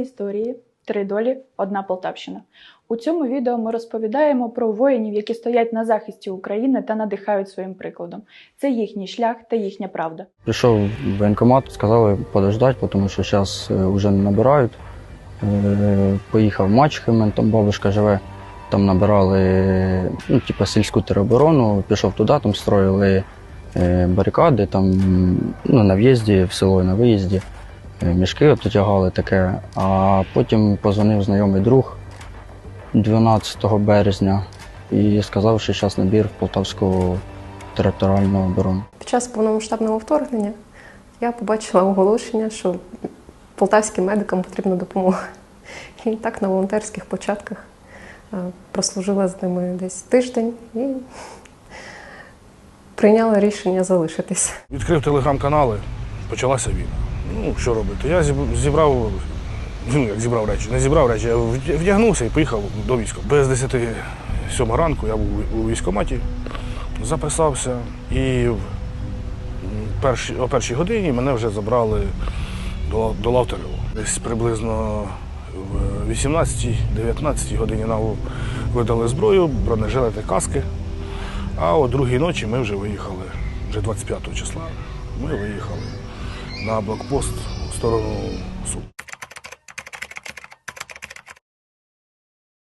Історії три долі, одна Полтавщина. У цьому відео ми розповідаємо про воїнів, які стоять на захисті України та надихають своїм прикладом. Це їхній шлях та їхня правда. Прийшов в воєнкомат, сказали подождати, тому що зараз вже не набирають. Е, Поїхав в мене там бабушка живе. Там набирали ну, типу, сільську тероборону, пішов туди, там строїли е, барикади, там ну, на в'їзді, в село на виїзді. Е, Мішки от тягали таке. А потім позвонив знайомий друг 12 березня і сказав, що зараз набір в Полтавську територіальну оборону. Під час повномасштабного вторгнення я побачила оголошення, що полтавським медикам потрібна допомога. І так на волонтерських початках е, прослужила з ними десь тиждень і прийняла рішення залишитись. Відкрив телеграм-канали, почалася війна. Ну, що робити? Я зібрав, ну як зібрав речі, не зібрав речі, я вдягнувся і поїхав до війська. Без 10 сьома ранку я був у військкоматі, записався і о першій годині мене вже забрали до, до лав Десь приблизно в 18-19 годині нам видали зброю, бронежилети, каски. А о другій ночі ми вже виїхали, вже 25 числа. Ми виїхали на блокпост у сторону Сум.